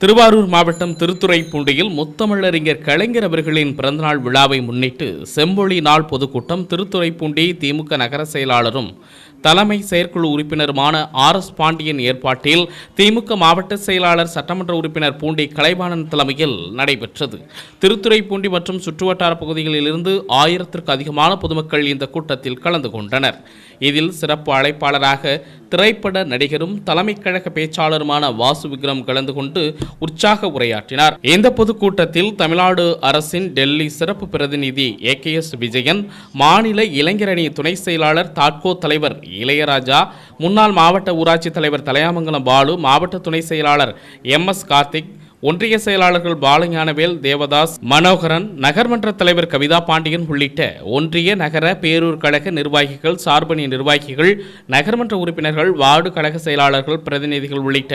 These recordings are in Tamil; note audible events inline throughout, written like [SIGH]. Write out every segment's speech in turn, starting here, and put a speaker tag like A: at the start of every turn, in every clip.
A: திருவாரூர் மாவட்டம் திருத்துறைப்பூண்டியில் முத்தமிழறிஞர் கலைஞர் அவர்களின் பிறந்தநாள் விழாவை முன்னிட்டு செம்பொழி நாள் பொதுக்கூட்டம் திருத்துறைப்பூண்டி திமுக நகர செயலாளரும் தலைமை செயற்குழு உறுப்பினருமான ஆர் எஸ் பாண்டியன் ஏற்பாட்டில் திமுக மாவட்ட செயலாளர் சட்டமன்ற உறுப்பினர் பூண்டி கலைவாணன் தலைமையில் நடைபெற்றது. திருத்துறைப்பூண்டி மற்றும் சுற்றுவட்டார பகுதிகளிலிருந்து ஆயிரத்திற்கு அதிகமான பொதுமக்கள் இந்த கூட்டத்தில் கலந்து கொண்டனர். இதில் சிறப்பு அழைப்பாளராக திரைப்பட நடிகரும் தலைமை கழக பேச்சாளருமான வாசு விக்ரம் கலந்து கொண்டு உற்சாக உரையாற்றினார். இந்த பொதுக்கூட்டத்தில் தமிழ்நாடு அரசின் டெல்லி சிறப்பு பிரதிநிதி ஏ கே எஸ் விஜயன் மாநில இளைஞரணி துணை செயலாளர் தாட்கோ தலைவர் இளையராஜா. முன்னாள் மாவட்ட ஊராட்சி தலைவர் தலையாமங்கலம் பாலு மாவட்ட துணை செயலாளர் எம் எஸ் கார்த்திக் ஒன்றிய செயலாளர்கள் பாலஞானவேல் தேவதாஸ் மனோகரன் நகர்மன்ற தலைவர் கவிதா பாண்டியன் உள்ளிட்ட ஒன்றிய நகர பேரூர் கழக நிர்வாகிகள் சார்பணி நிர்வாகிகள் நகர்மன்ற உறுப்பினர்கள் வார்டு கழக செயலாளர்கள் பிரதிநிதிகள் உள்ளிட்ட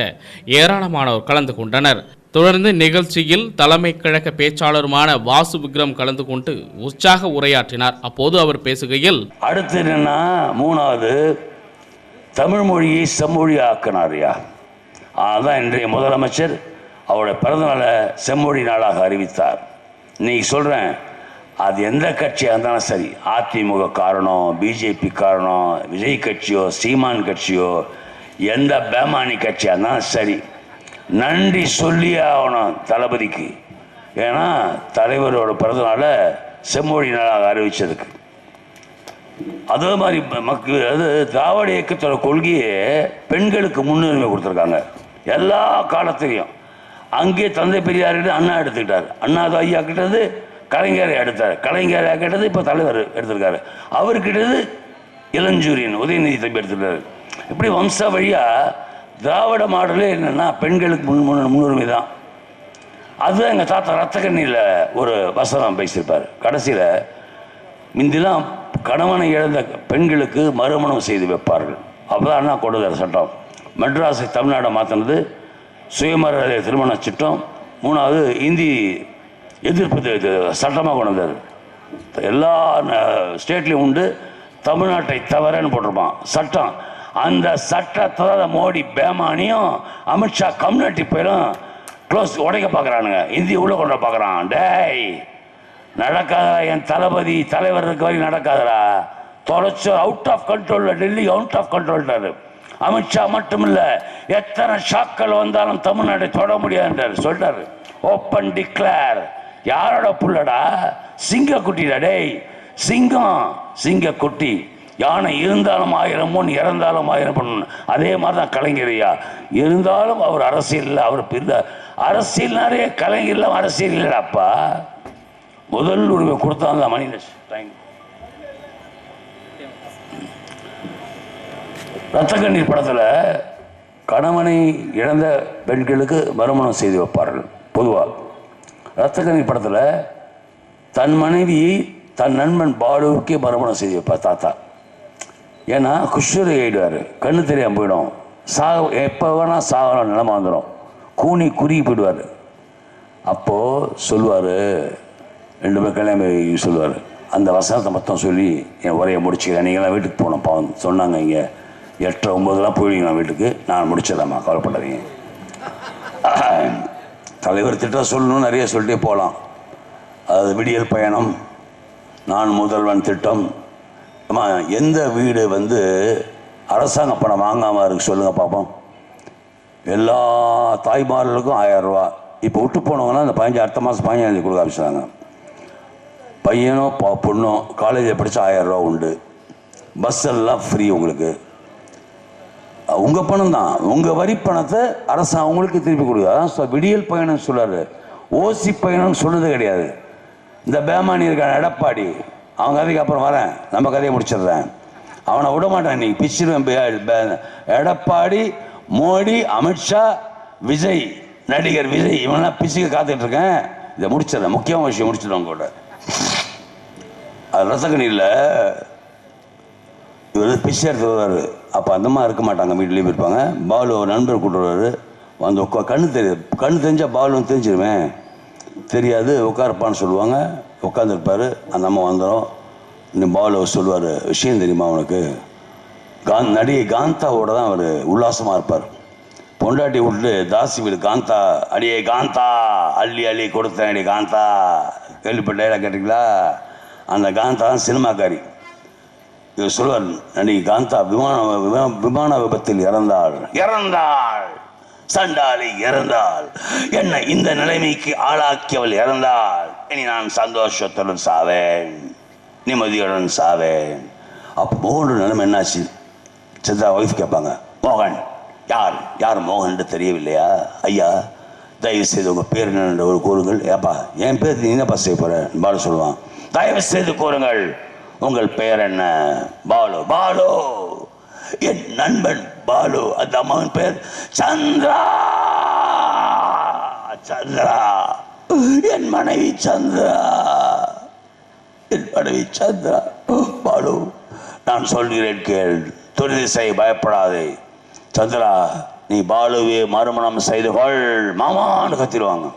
A: ஏராளமானோர் கலந்து கொண்டனர். தொடர்ந்து நிகழ்ச்சியில் தலைமை கழக பேச்சாளருமான வாசு விக்ரம் கலந்து கொண்டு உற்சாக உரையாற்றினார். அப்போது அவர் பேசுகையில்
B: அடுத்து என்னன்னா மூணாவது தமிழ் மொழியை செம்மொழி ஆக்கினாரியா அதான் இன்றைய முதலமைச்சர் அவருடைய பிறந்தநாளை செம்மொழி நாளாக அறிவித்தார். இன்னைக்கு சொல்கிறேன் அது எந்த கட்சியாக இருந்தாலும் சரி அதிமுக காரணம் பிஜேபி காரணம் விஜய் கட்சியோ சீமான் கட்சியோ எந்த பேமானி கட்சியாக இருந்தாலும் சரி நன்றி சொல்லியே ஆகணும் தளபதிக்கு. ஏன்னா தலைவரோட பிறந்தநாளை செம்மொழி நாளாக அறிவித்ததுக்கு அதே மாதிரி மக்கள் அது திராவிட இயக்கத்தோட கொள்கையே பெண்களுக்கு முன்னுரிமை கொடுத்துருக்காங்க. எல்லா காலத்திலையும். அங்கே தந்தை பெரியார்கிட்ட அண்ணா எடுத்துக்கிட்டார். அண்ணா ஐயா கிட்டது கலைஞரை எடுத்தார். கலைஞரை கிட்டது இப்போ தலைவர் எடுத்திருக்காரு. அவர்கிட்டது இளஞ்சூரியன் உதயநிதி தம்பி எடுத்துட்டாரு இப்படி வம்ச வழியாக திராவிட மாடலே என்னென்னா பெண்களுக்கு முன் முன் முன்னுரிமை தான் அதுதான் எங்கள் தாத்தா ரத்தக்கண்ணியில் ஒரு வசனம் பேசியிருப்பார். கடைசியில் முந்திலாம் கணவனை இழந்த பெண்களுக்கு மறுமணம் செய்து வைப்பார்கள். அப்பதான் அண்ணா கொண்டு சட்டம். மெட்ராஸை தமிழ்நாடை மாற்றினது சுயமரியாதை திருமண சட்டம். மூணாவது இந்தி எதிர்ப்பு சட்டமாக கொண்டு வந்தார் எல்லா ஸ்டேட்லேயும் உண்டு. தமிழ்நாட்டை தவறன்னு போட்டிருப்பான். சட்டம். அந்த சட்டத்தை மோடி பேமானியும் அமித்ஷா கம்யூனிட்டி பேரும் க்ளோஸ் உடைக்க பார்க்குறானுங்க இந்தி உள்ளே கொண்டு பார்க்குறான் டேய் நடக்காதா என் தளபதி தலைவர் இருக்க வரைக்கும் நடக்காதடா. தொலைச்சு அவுட் ஆஃப் கண்ட்ரோலில் டெல்லி அவுட் ஆஃப் கண்ட்ரோல்ட்டாரு அமித்ஷா மட்டும் இல்லை எத்தனை ஷாக்கள் வந்தாலும் தமிழ்நாட்டை தொட முடியாதுன்றார். சொல்றாரு. ஓப்பன் டிக்ளேர் யாரோட புள்ளடா? சிங்க குட்டிடா டேய். சிங்கம் சிங்க குட்டி யானை இருந்தாலும் ஆயிரம் பொன் இறந்தாலும் ஆயிரம் பொன் அதே மாதிரி தான் கலைஞரையா. இருந்தாலும் அவர் அரசியலில் அவர் பின்ன அரசியல்னாலே கலைஞர் இல்லாம அரசியல் இல்லைடாப்பா. முதல் உரிமை கொடுத்தாங்க மணிதேஷ் தேங்க்யூ ரத்த கண்ணீர் படத்தில் கணவனை இழந்த பெண்களுக்கு மறுமணம் செய்து வைப்பார்கள் பொதுவாக ரத்த கண்ணீர் படத்தில் தன் மனைவியை தன் நண்பன் பாலுவுக்கே மறுமணம் செய்து வைப்பார் தாத்தா. ஏன்னா குஷ்வரி ஆயிடுவார். கண்ணு தெரியாமல் போயிடும். சாக எப்போ வேணால் சாகலாம் நிலம வந்துடும் கூனி குறுகி போயிடுவார். அப்போது சொல்லுவார் ரெண்டு பேர் கல்யாணம் சொல்லுவார். அந்த வசனத்தை மொத்தம் சொல்லி என் உரையை முடிச்சுக்கிறேன். நீங்களாம் வீட்டுக்கு போகணும். பாவம் சொன்னாங்க இங்கே. எட்டரை ஒம்பதுலாம் போயிடுவீங்களா வீட்டுக்கு? நான் முடிச்சிடலாமா கவலைப்படாதீங்க. [CLEARS THROAT] தலைவர் திட்டம் சொல்லணும் நிறைய சொல்லிட்டே போகலாம். அது விடியல் பயணம். நான் முதல்வன் திட்டம். அம்மா எந்த வீடு வந்து அரசாங்க பணம் வாங்காமல் இருக்கு சொல்லுங்கள் பார்ப்போம் எல்லா தாய்மார்களுக்கும் ஆயிரம் இப்போ விட்டு போனவங்கன்னா அந்த பதினஞ்சு அடுத்த மாதம் பதினஞ்சு கொடுக்க ஆரம்பிச்சாங்க பையனோ பா பொண்ணோ காலேஜில் படித்தா ஆயிரம் உண்டு. பஸ் எல்லாம் ஃப்ரீ உங்களுக்கு. உங்கள் பணம் தான். உங்கள் வரி பணத்தை அரசாங்கம் அவங்களுக்கு திருப்பி கொடுக்குது. அதான் விடியல் பயணம் சொல்கிறாரு ஓசி பயணம்னு சொன்னது கிடையாது. இந்த பேமானி இருக்கான எடப்பாடி. அவன் கதைக்கு அப்புறம் வரேன். நம்ம கதையை முடிச்சிடுறேன். அவனை விட மாட்டான் நீ. பிச்சிருவேன் எடப்பாடி மோடி அமித்ஷா விஜய் நடிகர் விஜய் இவனெல்லாம் பிச்சுக்க காத்துட்டு இருக்கேன் இதை முடிச்சிடுறேன். முக்கியமான விஷயம் முடிச்சிடுவாங்க கூட. அது ரசக்கணியில் இவர் பிச்சை எடுத்து வருவார். அப்போ அந்தம்மா இருக்க மாட்டாங்க வீட்லேயும் இருப்பாங்க. பாலு ஒரு நண்பர் கூட்டு வருவார். வந்து உட்கா கண்ணு தெரியாது கண்ணு தெரிஞ்சால் பாலுன்னு தெரிஞ்சிருவேன் தெரியாது உட்காரப்பான்னு சொல்லுவாங்க. உட்காந்துருப்பார் அந்த அம்மா வந்துடும் இந்த பாலு சொல்லுவார் விஷயம் தெரியுமா அவனுக்கு காந்த் நடிகை காந்தாவோட தான் அவர் உல்லாசமாக இருப்பார். பொண்டாட்டி விட்டு தாசி வீடு காந்தா அடியே காந்தா அள்ளி அள்ளி கொடுத்தேன் அடி காந்தா. கேள்விப்பட்ட கேட்டீங்களா? அந்த காந்தா தான் சினிமாக்காரி. இவர் சொல்வார் நடிகை காந்தா விமான விமா- விமான விபத்தில் இறந்தாள். இறந்தாள். சண்டாளி இறந்தாள் என்னை இந்த நிலைமைக்கு ஆளாக்கியவள் இறந்தாள் இனி நான் சந்தோஷத்துடன் சாவேன் நிம்மதியுடன் சாவேன். அப்போ மோகனோட நிலைமை என்னாச்சு? சித்தா ஒய்ஃப் கேட்பாங்க மோகன் யார்? யார் மோகன் தெரியவில்லையா? ஐயா தயவு செய்து உங்கள் பேர் என்ன ஒரு கூறுங்கள். ஏப்பா என் பேர் நீ என்னப்பா செய்ய போகிற பாலு சொல்லுவான். தயவு செய்து கூறுங்கள் உங்கள் பெயர் என்ன? பாலு பாலு என் நண்பன் பாலு அந்த அம்மாவின் பேர் சந்திரா சந்திரா என் மனைவி சந்திரா என் மனைவி சந்திரா பாலு நான் சொல்கிறேன் கேள் துரிதிசை பயப்படாதே. சந்திரா நீ பாலுவே மறுமணம் செய்து கொள். மாமான்னு கத்திடுவாங்க.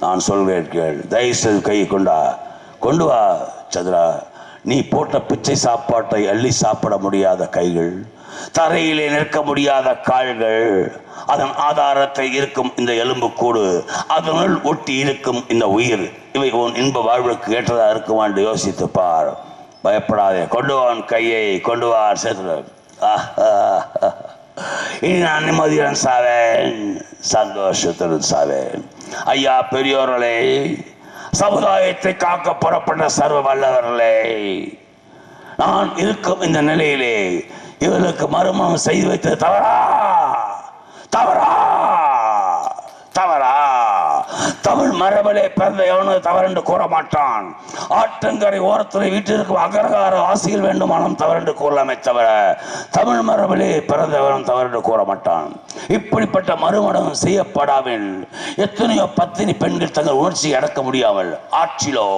B: நான் சொல்கிறேன் கேள். தயவுசெய்து கை கொண்டா. கொண்டு வா சந்திரா. நீ போட்ட பிச்சை சாப்பாட்டை அள்ளி சாப்பிட முடியாத கைகள். தரையிலே நிற்க முடியாத கால்கள் அதன் ஆதாரத்தை இருக்கும் இந்த எலும்புக்கூடு அதனுள் ஒட்டி இருக்கும் இந்த உயிர். இவை உன் இன்ப வாழ்வுக்கு ஏற்றதா இருக்குமா என்று யோசித்து பார். பயப்படாதே. கொண்டு வான் கையை கொண்டு வா சேர்த்து. இனி நான் நிம்மதியுடன் சாவேன் சந்தோஷத்துடன் சாவேன். ஐயா பெரியோர்களே சமுதாயத்தை காக்க புறப்பட்ட சர்வ வல்லவர்களே நான் இருக்கும் இந்த நிலையிலே இவர்களுக்கு மறுமணம் செய்து வைத்தது தவறா தவறா? தவறா? தமிழ் மரபிலே பிறந்த எவனும் தவறென்று கூற மாட்டான் ஆற்றங்கரை ஓரத்தில் வீட்டிற்கு அகரகார ஆசையில் வேண்டுமானம் தவறென்று கூறலாமே தவிர தமிழ் மரபிலே பிறந்தவனும் தவறென்று கூற மாட்டான் இப்படிப்பட்ட மறுமணம் செய்யப்படாமல் எத்தனையோ பத்தினி பெண்கள் தங்கள் உணர்ச்சியை அடக்க முடியாமல் ஆற்றிலோ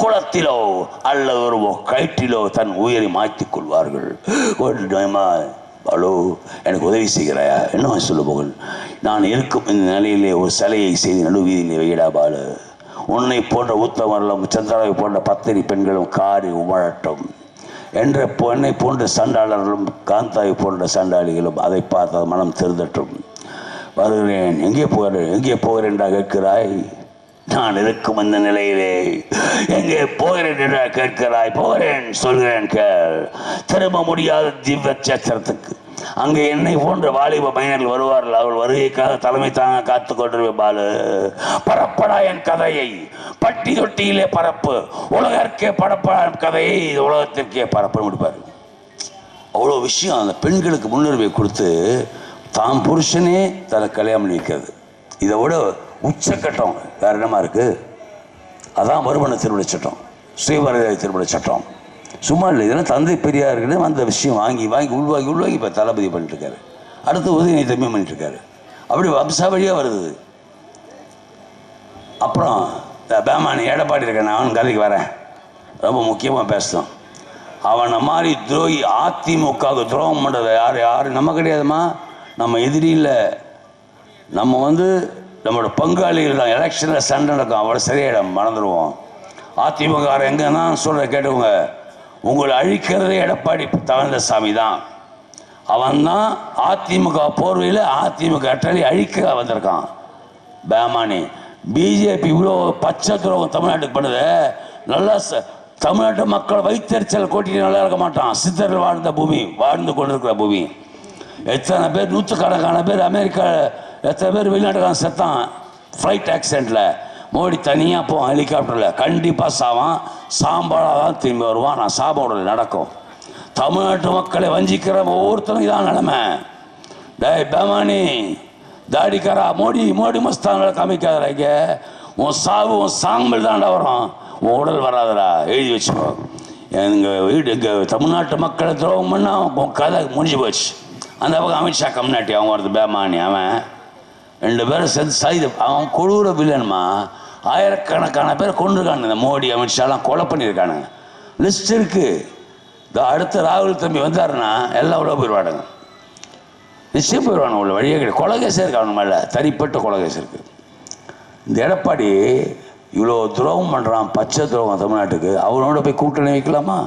B: குளத்திலோ அல்லது ஒரு கயிற்றிலோ தன் உயிரை மாய்த்துக் கொள்வார்கள். ஒரு ஹலோ எனக்கு உதவி செய்கிறாயா? என்ன சொல்லு போகல் நான் இருக்கும் இந்த நிலையிலே ஒரு சிலையை செய்து நடுவீதியிலே வைடா பாலு. உன்னை போன்ற உத்தமர்களும் சந்திராவை போன்ற பத்திரி பெண்களும் காரி உமழட்டும். என்ற என்னை போன்ற சண்டாளர்களும் காந்தாவை போன்ற சண்டாளிகளும் அதை பார்த்த மனம் திருந்தட்டும். வருகிறேன். எங்கே போகிறேன்? எங்கே போகிறேன்டா கேட்கிறாய்? நான் இருக்கும் அந்த நிலையிலே எங்கே போகிறேன் என்று கேட்கிறாய்? போகிறேன் சொல்கிறேன் கேள். திரும்ப முடியாத திவ்ய சேத்திரத்துக்கு. அங்கே என்னை போன்ற வாலிப மைனர்கள் வருவார்கள். அவள் வருகைக்காக தலைமை தாங்க காத்து கொண்டிருப்பேன் பாலு. பரப்படா என் கதையை. பட்டி தொட்டியிலே பரப்பு. உலகற்கே பரப்படா என் கதையை இது உலகத்திற்கே பரப்பு முடிப்பார். அவ்வளோ விஷயம் அந்த பெண்களுக்கு முன்னுரிமை கொடுத்து தாம் புருஷனே தன்னை கல்யாணம் பண்ணி வைக்கிறது இதை விட உச்சக்கட்டம். வேற என்னமா இருக்கு? அதான் மறுமண திருவிழை சட்டம். ஸ்ரீவரதாய திருவிழை சட்டம். சும்மா இல்லை இதெல்லாம் தந்தை பெரியாருக்குன்னு வந்த விஷயம். வாங்கி வாங்கி உள்வாங்கி உள்வாங்கி இப்போ தளபதி பண்ணிட்டு இருக்காரு அடுத்து உதயநிதி தம்பி பண்ணிட்டு இருக்காரு அப்படி வம்சாவழியாக வருது. அப்புறம் பேமானி எடப்பாடி இருக்கேன் அவன் கதைக்கு வரேன். ரொம்ப முக்கியமாக பேசணும். அவனை மாதிரி துரோகி அதிமுகவுக்கு துரோகம் பண்ணுறது யார் யார் நம்ம கிடையாதுமா நம்ம எதிரி இல்லை. நம்ம வந்து நம்மளோட பங்காளிகள் தான். எலெக்ஷனில் சண்டை நடக்கும். அவ்வளோ சரியாயிடும் மறந்துடுவோம். அதிமுக எங்கன்னா சொல்கிற கேட்டுக்கோங்க. உங்களை அழிக்கிறதே எடப்பாடி தவந்தசாமி தான். அவன் தான் அதிமுக போர்வையில் அதிமுக அட்டளி அழிக்க வந்திருக்கான். பேமானி பிஜேபி இவ்வளோ பச்சை துரோகம் தமிழ்நாட்டுக்கு பண்ணுது. நல்லா ச- தமிழ்நாட்டு மக்கள் வைத்தறிச்சல் கோட்டிட்டு நல்லா இருக்க மாட்டான். சித்தர்கள் வாழ்ந்த பூமி வாழ்ந்து கொண்டிருக்கிற பூமி. எத்தனை பேர் நூற்றுக்கணக்கான பேர் அமெரிக்கா எத்தனை பேர் வெளிநாட்டுக்கான செத்தான்? ஃப்ளைட் ஆக்சிடெண்ட்டில் மோடி தனியாக போவான் ஹெலிகாப்டரில் கண்டிப்பாக சாவான். சாம்பாடாக தான் திரும்பி வருவான். நான் சாப்பாடு நடக்கும். தமிழ்நாட்டு மக்களை வஞ்சிக்கிற ஒவ்வொருத்தரும் இதான் நிலமை. டேய் பேமானி தாடிக்காரா மோடி மோடி மஸ்தான்களை காமிக்காதடா இங்கே. உன் சாவு உன் சாம்பல் தான்டா வரும். உன் உடல் வராதடா. எழுதி வச்சுக்கோ. எங்கள் வீடு எங்கள் தமிழ்நாட்டு மக்களை துரோகம் பண்ணால் உன் கதை முடிஞ்சு போச்சு. அந்த பக்கம் அமித்ஷா கம்னாட்டி அவன் வருது பேமானி அவன். ரெண்டு பேரும் சேர்ந்து சைது அவன் கொடூர வில்லன்மா ஆயிரக்கணக்கான பேர் கொண்டிருக்கானுங்க இந்த மோடி அமித்ஷாலாம் கொலை பண்ணியிருக்கானுங்க. லிஸ்ட் இருக்கு. இந்த அடுத்த ராகுல் தம்பி வந்தாருன்னா எல்லாம் உள்ள போயிடுவானுங்க. நிச்சயம் போயிடுவானு உள்ள வழியே கிடையாது. கொலகேசம் கேஸ் இருக்கு அவனு மேலே. தனிப்பட்ட கொலகேசம் இருக்கு. இந்த எடப்பாடி இவ்வளோ துரோகம் பண்ணுறான் பச்சை துரோகம் தமிழ்நாட்டுக்கு. அவனோட போய் கூட்டணி வைக்கலாமா?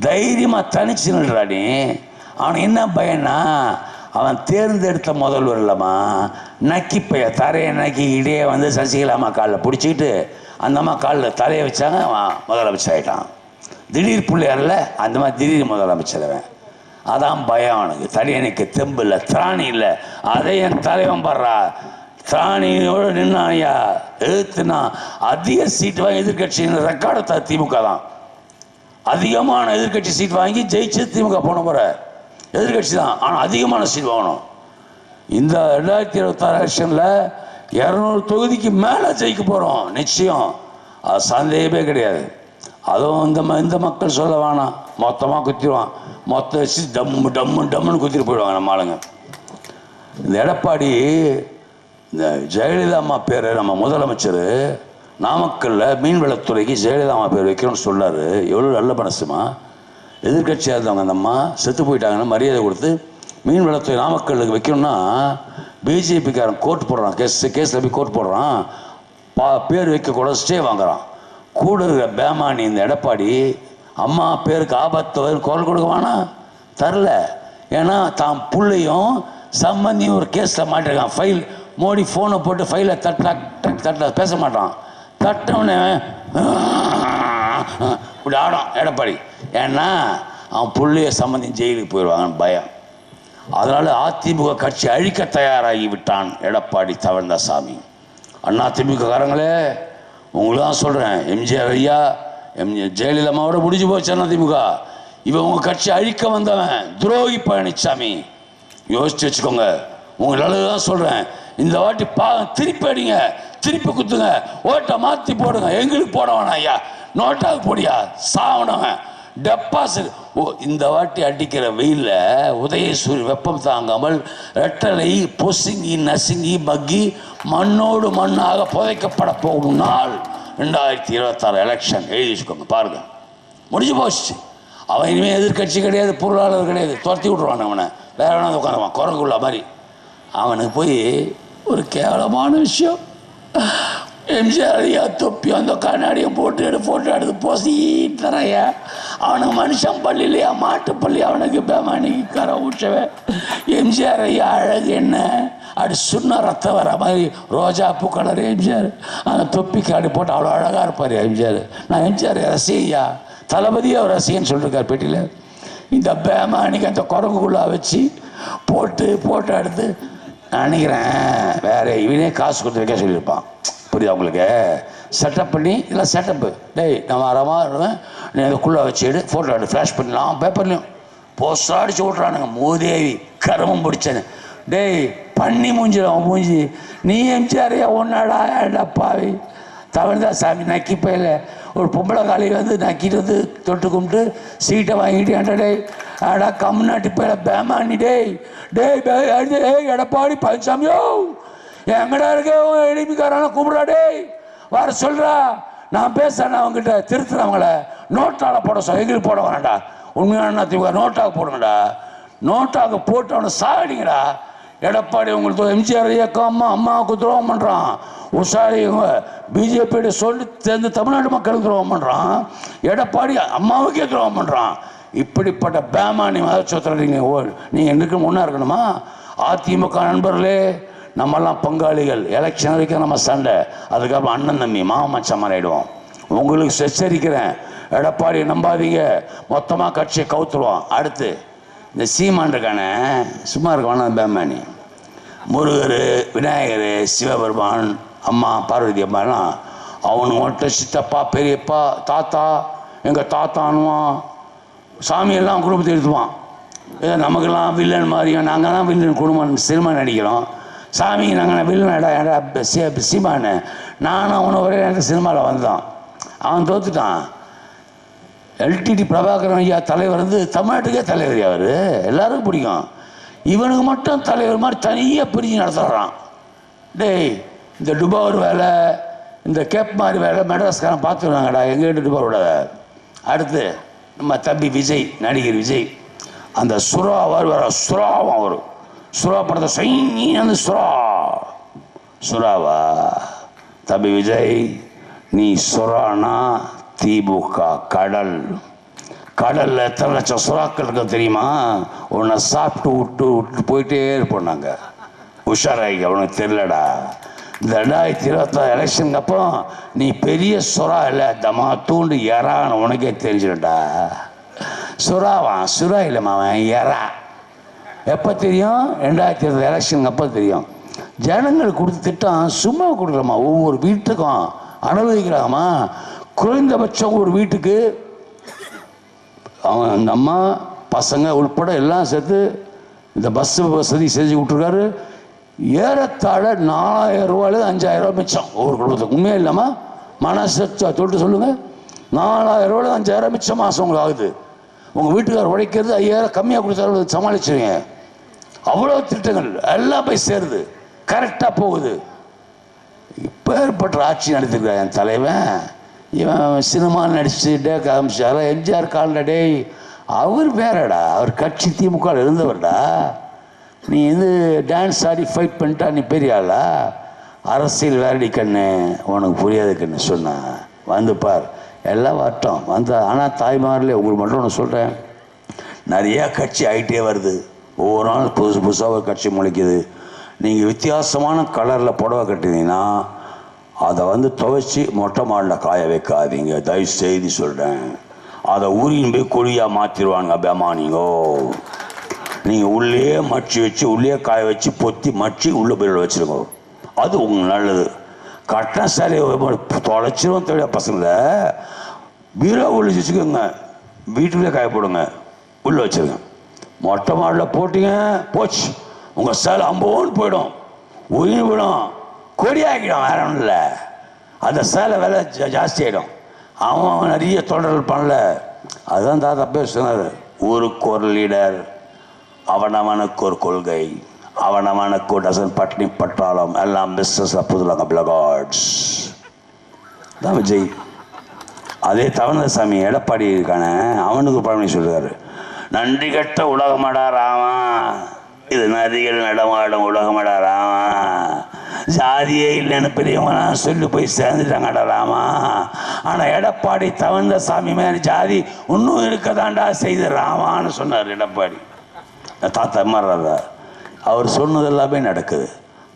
B: தைரியமாக தனிச்சு நில்றா நீ அவனுக்கு என்ன பயன்னா அவன் தேர்ந்தெடுத்த முதல்வர் இல்லைம்மா. நக்கி பைய தரையை நக்கி இடையே வந்து சசிகலா அம்மா காலில் பிடிச்சிக்கிட்டு அந்த அம்மா காலில் தலையை வச்சாங்க அவன் முதலமைச்சர் ஆகிட்டான் திடீர் பிள்ளையாரில் அந்த மாதிரி திடீர் முதலமைச்சர் அவன். அதான் பயம் அவனுக்கு. தடியனுக்கு தெம்பு இல்லை திராணி இல்லை. அதை என் தலைவன் படுறா. திராணியோடு நின்னாயா? எழுத்துனா அதிக சீட் வாங்கி எதிர்கட்சியின் ரெக்கார்டு திமுக தான். அதிகமான எதிர்க்கட்சி சீட் வாங்கி ஜெயிச்சு திமுக போன முறை எதிர்க்கட்சி தான் ஆனால் அதிகமான சீட் வாங்கணும். இந்த ரெண்டாயிரத்தி இருபத்தாறு எலெக்ஷனில் இரநூறு தொகுதிக்கு மேலே ஜெயிக்க போகிறோம் நிச்சயம். அது சந்தேகமே கிடையாது. அதுவும் இந்த ம இந்த மக்கள் சொல்ல வேணாம். மொத்தமாக குத்திடுவான். மொத்த வச்சு டம்மு டம்மு டம்முன்னு குத்திட்டு போயிடுவாங்க நம்ம ஆளுங்க. இந்த எடப்பாடி இந்த ஜெயலலிதா அம்மா பேர் நம்ம முதலமைச்சர் நாமக்கல்லில் மீன்வளத்துறைக்கு ஜெயலலிதா அம்மா பேர் வைக்கணும்னு சொன்னார். எவ்வளோ நல்ல மனசுமா. எதிர்கட்சியாக இருந்தவங்க அந்த அம்மா செத்து போயிட்டாங்கன்னு மரியாதை கொடுத்து மீன்வளத்துறை நாமக்கல்லுக்கு வைக்கணும்னா பிஜேபிக்காரன் கோர்ட் போடுறான் கேஸ் கேஸில் போய் கோர்ட் போடுறான் பா பேர் வைக்கக்கூடாது ஸ்டே வாங்குறான் கூட இருக்கிற பேமானி இந்த எடப்பாடி அம்மா பேருக்கு ஆபத்து குரல் கொடுக்குவானா தரல ஏன்னா தான் புள்ளையும் சம்பந்தியும் ஒரு கேஸில் மாட்டிருக்கான் ஃபைல் மோடி ஃபோனை போட்டு ஃபைலை தட்டா டக் தட்டா தட்ட பேச மாட்டான் தட்டவுடனே இப்படி ஆடும் எடப்பாடி ஏன்னா அவன் பிள்ளைய சம்மந்தி ஜெயிலுக்கு போயிடுவாங்கன்னு பயம். அதனால் அதிமுக கட்சி அழிக்க தயாராகி விட்டான் எடப்பாடி தவழ்ந்தாசாமி. அண்ணா திமுககாரங்களே உங்களுக்கு தான் சொல்கிறேன் எம்ஜிஆர் ஐயா எம்ஜிஆர் ஜெயலலிதா முடிஞ்சு போச்சு அண்ணா திமுக. இவன் உங்கள் கட்சி அழிக்க வந்தவன். துரோகி பழனிசாமி யோசிச்சு வச்சுக்கோங்க. உங்கள் நல்லது தான் சொல்கிறேன் இந்த வாட்டி பா திருப்பி அடிங்க. திருப்பி குத்துங்க. ஓட்டை மாற்றி போடுங்க. எங்களுக்கு போட ஐயா. நோட்டாவுக்கு போடியா? சாவனவன். டெபாசிட். ஓ இந்த வாட்டி அடிக்கிற வெயிலில் உதயசூரிய வெப்பம் தாங்காமல் ரெட்டலை பொசுங்கி நசுங்கி மக்கி மண்ணோடு மண்ணாக புதைக்கப்பட போகும் நாள். ரெண்டாயிரத்தி இருபத்தாறு எலெக்ஷன் எழுதி வச்சுக்கோங்க பாருங்கள் முடிஞ்சு போச்சு. அவன் இனிமேல் எதிர்க்கட்சி கிடையாது பொருளாளர் கிடையாது. துரத்தி விட்ருவான் அவனை. வேற வேணா உட்காந்துவான் குரங்குள்ள மாதிரி. அவனுக்கு போய் ஒரு கேவலமான விஷயம். எம்ஜிஆர் ஐயா தொப்பி அந்த கண்ணாடியை போட்டு எடு ஃபோட்டோ எடுத்து போசி தரைய அவனுக்கு மனுஷன் பள்ளி இல்லையா? மாட்டு பள்ளி அவனுக்கு பேமானிக்கு கரை ஊற்றவன் எம்ஜிஆர் ஐயா அழகு என்ன? அப்படி சுண்ண ரத்தம் வர மாதிரி ரோஜா பூ கலர் எம்ஜிஆர். அந்த தொப்பி காடி போட்டு அவ்வளோ அழகாக இருப்பார் எம்ஜிஆர். நான் எம்ஜிஆர் ரசிகையா? தளபதியாக அவர் ரசிகன்னு சொல்லியிருக்கார் பேட்டியில். இந்த பேமானிக்கு அந்த குரங்குக்குள்ளே வச்சு போட்டு போட்டோ எடுத்து நினைக்கிறேன் வேற இவனே காசு கொடுத்து வைக்க சொல்லியிருப்பான். புரியுதா அவங்களுக்கு செட்டப் பண்ணி இதெல்லாம் செட்டப்பு டேய் நான் வரமா இருவேன் நீ அதுக்குள்ளே வச்சு ஃபோட்டோ எடு ஃப்ளாஷ் பண்ணலாம் பேப்பர்லையும் போஸ்டர் அடிச்சு விட்றானுங்க மூதேவி கருமம் பிடிச்சது. டேய் பண்ணி மூஞ்சிடும் அவன் மூஞ்சி. நீ எம்ஜிஆரையா ஒன்னாடா ஏண்டா பாவி? தவழ்ந்தா சாமி நக்கி போயில ஒரு பொம்பளை காலையில் வந்து நக்கிட்டு வந்து தொட்டு கும்பிட்டு சீட்டை வாங்கிட்டு ஏன்டா டேய் ஆடா கம்நாட்டி போயில பேமானி டேய். டேய் பே அடி- ஏய் எடப்பாடி பழனிசாமியோ! எங்கடா இருக்க? எளிமிக்காரான கூப்பிடா டேய் வர சொல்றா. நான் பேசுறேன் அவங்ககிட்ட திருத்துறவங்கள நோட்டால போட சொல்ல எங்களுக்கு போட வேணாம்டா. உண்மையான திமுக நோட்டாக போடுங்கடா. நோட்டாக போட்டு அவனை சாகடிங்கடா. எடப்பாடி உங்களுக்கு எம்ஜிஆர் இயக்கம் அம்மா அம்மாவுக்கு துரோகம் பண்ணுறான் உஷாரி பிஜேபியோட சொல்லி சேர்ந்து தமிழ்நாடு மக்களுக்கு துரோகம் பண்ணுறான் எடப்பாடி அம்மாவுக்கே துரோகம் பண்ணுறான் இப்படிப்பட்ட பேமானி மதச்சோத்திரம் நீங்கள் ஓ நீங்கள் என்னைக்கும் ஒன்றா இருக்கணுமா? அதிமுக நண்பர்களே நம்மெல்லாம் பங்காளிகள். எலெக்ஷன் வரைக்கும் நம்ம சண்டை. அதுக்கப்புறம் அண்ணன் தம்பி மாமன் உங்களுக்கு செச்சரிக்கிறேன். எடப்பாடி நம்பாதீங்க. மொத்தமாக கட்சியை கவுத்துருவோம். அடுத்து இந்த சீமான் இருக்கானே. சும்மா இருக்கான பேமானி. முருகர் விநாயகர் சிவபெருமான் அம்மா பார்வதி அம்மாலாம் அவனுக்கு மட்டும் சித்தப்பா பெரியப்பா தாத்தா எங்கள் தாத்தானுவான் சாமியெல்லாம் குடும்பத்தை எடுத்துவான் ஏதோ நமக்கெல்லாம் வில்லன் மாதிரியும் நாங்கள்லாம் வில்லன் குடும்பம் சினிமா நடிக்கிறோம். சாமி நாங்கள் வில்லனடா சீமானு. நானும் அவனை ஒரே நேரத்தில் சினிமாவில் வந்தோம். அவன் தோத்துட்டான். எல்டிடி பிரபாகரன் ஐயா தலைவர் வந்து தமிழ்நாட்டுக்கே தலைவர் அவர். எல்லாருக்கும் பிடிக்கும். இவனுக்கு மட்டும் தலைவர் மாதிரி தனியாக பிரிஞ்சு நடத்துகிறான் டேய் இந்த டுபார் வேலை இந்த கேப் மாதிரி வேலை மெட்ராஸ்காரன் பார்த்துருவாங்கடா. எங்கள் டுபாரோட அடுத்து நம்ம தம்பி விஜய் நடிகர் விஜய். அந்த சுறா வர சுறாவும் வரும் சுறா படத்தை சொங்கி அந்த சுறா. சுறாவா? தம்பி விஜய் நீ சுறானா? திமுக கடல். கடலில் எத்தனை லட்சம் சுறாக்கள் இருக்க தெரியுமா? உன்னை சாப்பிட்டு விட்டு விட்டு போயிட்டே இருப்போம் நாங்கள் உஷாராகி அவனுக்கு தெரியலடா. இந்த ரெண்டாயிரத்தி இருபத்தாறு எலெக்ஷனுக்கு அப்புறம் நீ பெரிய சுறா இல்லை தமா தூண்டு எறான்னு உனக்கே தெரிஞ்சிடும்டா. சுறாவான் சுறா இல்லைம்மா அவன் எறா. எப்போ தெரியும்? ரெண்டாயிரத்தி இருபது எலெக்ஷனுக்கு அப்போ தெரியும். ஜனங்கள் கொடுத்த திட்டம் சும்மா கொடுக்குறோமா ஒவ்வொரு வீட்டுக்கும் அனுபவிக்கிறாங்கம்மா குறைந்தபட்சம் ஒரு வீட்டுக்கு அவன் அந்த அம்மா பசங்க உள்பட எல்லாம் சேர்த்து இந்த பஸ் வசதி செஞ்சு விட்ருக்காரு ஏறத்தாழ நாலாயிரம் ரூபாயில அஞ்சாயிரம் ரூபாய் மிச்சம் ஒவ்வொரு குடும்பத்துக்கு. உண்மையே இல்லாமல் மனசை தொட்டு சொல்லுங்கள் நாலாயிரம் ரூபாயில அஞ்சாயிரம் மிச்சம் மாதம் உங்களுக்கு ஆகுது. உங்கள் வீட்டுக்காரர் உழைக்கிறது ஐயாயிரம் கம்மியாக கொடுத்தாலும் சமாளிச்சிருங்க. அவ்வளோ திட்டங்கள் எல்லாம் போய் சேருது. கரெக்டாக போகுது. இப்போ ஏற்பட்ட ஆட்சி நடத்திருக்கிறார் என் தலைவன். இவன் சினிமா நடிச்சு டே காமிச்சாரா எம்ஜிஆர் காலில் டேய் அவர் வேறடா. அவர் கட்சி திமுக இருந்தவர்டா. நீ வந்து டான்ஸ் ஆடி ஃபைட் பண்ணிட்டா நீ பெரிய ஆளா? அரசியல் வேறடி கண்ணு. உனக்கு புரியாது கண்ணு சொன்னான் வந்து பார். எல்லாம் வரட்டும். வந்து ஆனால் தாய்மாரில் உங்களுக்கு மட்டும் ஒன்று சொல்கிறேன் நிறையா கட்சி ஆகிட்டே வருது. ஒவ்வொரு நாள் புதுசு புதுசாக ஒரு கட்சி முளைக்குது நீங்கள் வித்தியாசமான கலரில் புடவை கட்டினீங்கன்னா அதை வந்து துவைச்சி மொட்டை மாடில் காய வைக்காதீங்க. தயவு செய்து சொல்கிறேன் அதை ஊரின் போய் கொடியாக மாற்றிடுவாங்க பெமானிங்கோ நீங்கள் உள்ளே மடிச்சு வச்சு உள்ளே காய வச்சு பொத்தி மடிச்சு உள்ளே போய் வச்சுருங்க. அது உங்களுக்கு நல்லது. கட்டின சேலையை தொலைச்சிரும் தெரியாது பசங்களை. பீரோ உள்ள வச்சுக்கோங்க. வீட்டுக்குள்ளே காய போடுங்க. உள்ளே வச்சிருங்க. மொட்டை மாடில் போட்டீங்க போச்சு. உங்கள் சேலை அம்போன்னு போயிடும். உயிர் விடும். கொடியாக்கிடும் வேற ஒன்றும் இல்லை. அந்த சேலை விலை ஜா- ஜாஸ்தி ஆகிடும் அவன் அவன் நிறைய தொடர்கள் பண்ணல. அதுதான் தாத்தா பேர் சொன்னார் ஊருக்கு ஒரு லீடர் அவனவனுக்கு ஒரு கொள்கை அவனவனுக்கு டசன் பட்னி பட்டாளம் எல்லாம் பிஸ்னஸ் புதுலாங்க பிளகாட்ஸ் தான் விஜய். அதே தவணசாமி எடப்பாடி இருக்கானே அவனுக்கு பழனி சொல்லுவார் நன்றி கட்ட உலகமடா ராமா. இது நதிகள் நடமாடும் உலகமடா ராமா. ஜாதியே இல்லைன்னு பெரியவங்க சொல்லி போய் சேர்ந்துட்டாங்கடா ராமா. ஆனால் எடப்பாடி தவந்த சாமி மேலே ஜாதி இன்னும் இருக்கதாண்டா செய்து ராமான்னு சொன்னார் எடப்பாடி. தாத்தா மாறாதா அவர் சொன்னது எல்லாமே நடக்குது.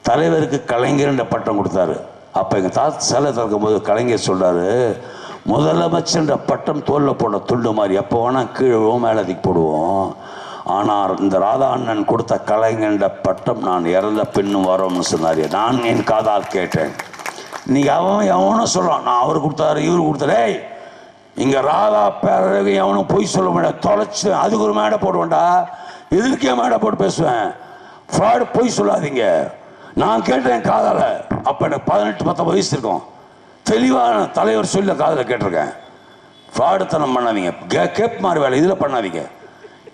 B: தலைவருக்கு கலைஞர்ன்ற பட்டம் கொடுத்தாரு. அப்போ எங்கள் தாத்தா சிலை திறக்கும் போது கலைஞர் சொல்கிறாரு முதலமைச்சர்ன்ற பட்டம் தோல்ல போட துண்டு மாதிரி. எப்போ வேணால் கீழே மேலதிக்கு மேலே போடுவோம்? ஆனால் இந்த ராதா அண்ணன் கொடுத்த கலைஞன்ற பட்டம் நான் இறந்த பின்னும் வரோம்னு சொன்னார். நான் என் காதால் கேட்டேன். நீ அவன் எவனும் சொல்கிறான் நான் அவர் கொடுத்தாரு இவர் கொடுத்தாரு. இங்கே ராதா பேரவை எவனும் பொய் சொல்ல முடியாது தொலைச்சு அதுக்கு ஒரு மேடை போடுவேன்டா. எதிர்க்கே மேடை போட்டு பேசுவேன்? ஃப்ராடு பொய் சொல்லாதீங்க. நான் கேட்டேன் காதால. அப்போ எனக்கு பதினெட்டு பத்தொம்பது வயசு இருக்கும். தெளிவான தலைவர் சொல்ல காதில் கேட்டிருக்கேன். ஃப்ராடுத்தனம் பண்ணாதீங்க. கே- கேப் மாதிரி வேலை இதில் பண்ணாதீங்க.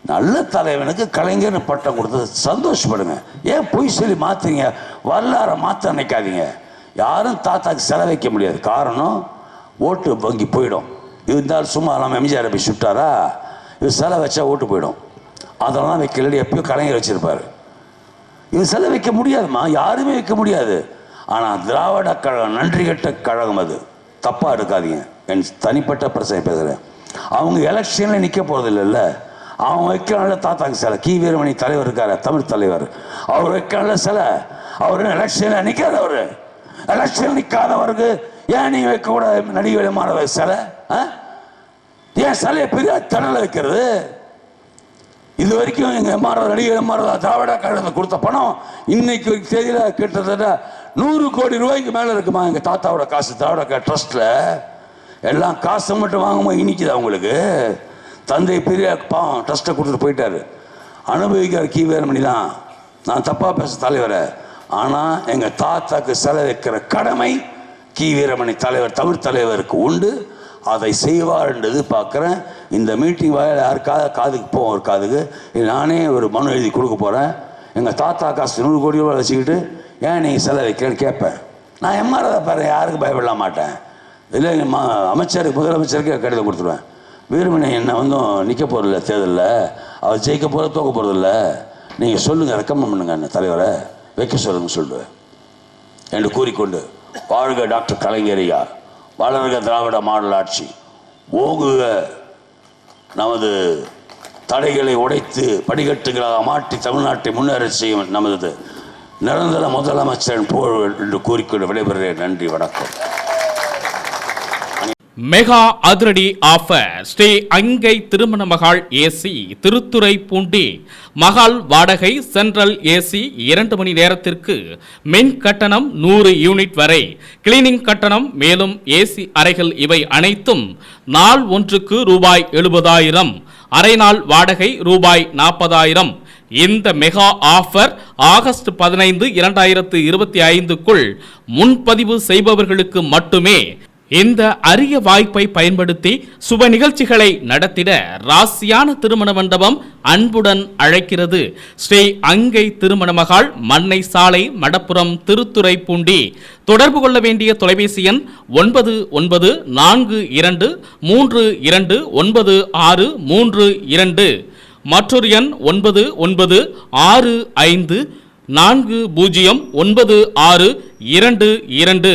B: நல்ல தலைவனுக்கு கலைஞர்னு பட்டம் கொடுத்தது சந்தோஷப்படுங்க. ஏன் பொய் சொல்லி மாத்துறீங்க? வரலாறை மாற்ற நினைக்காதீங்க. யாரும் தாத்தாக்கு செலவைக்க முடியாது. காரணம் ஓட்டு வங்கி போயிடும். இருந்தாலும் சும்மா இல்லாமல் எம்ஜிஆர் போய் சுட்டாரா? இது செலவு வச்சா ஓட்டு போயிடும். அதெல்லாம் வைக்கலடி எப்பயோ கலைஞர் வச்சுருப்பார். இது செலவு வைக்க முடியாதும்மா. யாருமே வைக்க முடியாது. ஆனால் திராவிட கழகம் நன்றி கெட்ட கழகம் அது. தப்பாக இருக்காதீங்க. என் தனிப்பட்ட பிரச்சனை பேசுகிறேன் அவங்க எலெக்ஷனில் நிற்க போகிறது இல்லைல்ல. அவங்க வைக்கிறான்ல தாத்தாக்கு சிலை. கி. வீரமணி தலைவர் இருக்கார் தமிழ் தலைவர். அவர் வைக்கிறான்ல சிலை. அவர் எலெக்ஷனில் நிற்காதவர் எலெக்ஷன் நிற்காதவருக்கு ஏன் நீ வைக்கக்கூடாது நடிகை மாற சிலை? ஆ? ஏன் சிலையை பெரிய திடல வைக்கிறது? இது வரைக்கும் எங்கள் எம்ஆர் நடிகர் எம்ஆர் திராவிட கழகத்தை கொடுத்த பணம் இன்னைக்கு தேதியில் கிட்டத்தட்ட நூறு கோடி ரூபாய்க்கு மேலே இருக்குமா? எங்கள் தாத்தாவோட காசு திராவிட ட்ரஸ்ட்டில் எல்லாம் காசை மட்டும் வாங்கும்போது இனிக்குது அவங்களுக்கு தந்தை பெரிய பாவம் ட்ரஸ்ட்டை கொடுத்துட்டு போயிட்டாரு. அனுபவிக்கிற கீ வேறுமணி தான் நான் தப்பாக பேச தலைவரை. ஆனால் எங்கள் தாத்தாக்கு செலவைக்கிற கடமை கி வீரமணி தலைவர் தமிழ் தலைவருக்கு உண்டு. அதை செய்வார்ன்றது பார்க்குறேன். இந்த மீட்டிங் வாயில் யாருக்காவது காதுக்கு போவோம் ஒரு காதுக்கு. நானே ஒரு மனு எழுதி கொடுக்க போகிறேன் எங்கள் தாத்தா காசு நூறு கோடி ரூபாய் வச்சுக்கிட்டு ஏன் நீங்கள் செலவு வைக்கிறேன்னு கேட்பேன். நான் எம்ஆர்ஐ பாரு யாருக்கும் பயப்பட மாட்டேன். இல்லை மா அமைச்சருக்கு முதலமைச்சருக்கு கடிதம் கொடுத்துருவேன். வீரமணி என்ன வந்தும் நிற்க போகிறதில்ல தேர்தலில். அவர் ஜெயிக்க போகிற தோக்க போகிறதில்ல நீங்கள் சொல்லுங்கள் ரெக்கமெண்ட் பண்ணுங்க என்ன தலைவரை. வைக்க சொல்லுங்க சொல்லுவேன். என்று கூறிக்கொண்டு வாழ்க டாக்டர் கலைஞரையா வளர்க திராவிட மாடல் ஆட்சி. ஓங்குக. நமது தடைகளை உடைத்து படிக்கட்டுகளாக மாற்றி தமிழ்நாட்டை முன்னேற செய்யும் நமது நிரந்தர முதலமைச்சரின் புகழ் என்று கூறிக்கொண்டு விடைபெறுகிறேன். நன்றி வணக்கம்.
A: மெகா அதிரடி ஆஃபர். ஸ்ரீ அங்கை திருமண மகால் ஏசி திருத்துறை பூண்டி மகால் வாடகை சென்ட்ரல் ஏசி இரண்டு மணி நேரத்திற்கு மின் கட்டணம் நூறு யூனிட் வரை. கிளீனிங் கட்டணம் மேலும் ஏசி அறைகள் இவை அனைத்தும் நாள் ஒன்றுக்கு ரூபாய் எழுபதாயிரம். அரை நாள் வாடகை ரூபாய் நாற்பதாயிரம். இந்த மெகா ஆஃபர் ஆகஸ்ட் பதினைந்து இரண்டாயிரத்து இருபத்தி ஐந்துக்குள் முன்பதிவு செய்பவர்களுக்கு மட்டுமே இந்த அரிய வாய்ப்பை பயன்படுத்தி சுப நிகழ்ச்சிகளை நடத்திட ராசியான திருமண மண்டபம் அன்புடன் அழைக்கிறது. ஸ்ரீ அங்கை திருமண மகால் மண்ணை சாலை மடப்புறம் திருத்துறை பூண்டி தொடர்பு கொள்ள வேண்டிய தொலைபேசி எண் ஒன்பது ஒன்பது நான்கு இரண்டு மூன்று இரண்டு ஒன்பது ஆறு மூன்று இரண்டு. மற்றொரு எண் ஒன்பது ஒன்பது ஆறு ஐந்து நான்கு பூஜ்ஜியம் ஒன்பது ஆறு இரண்டு இரண்டு.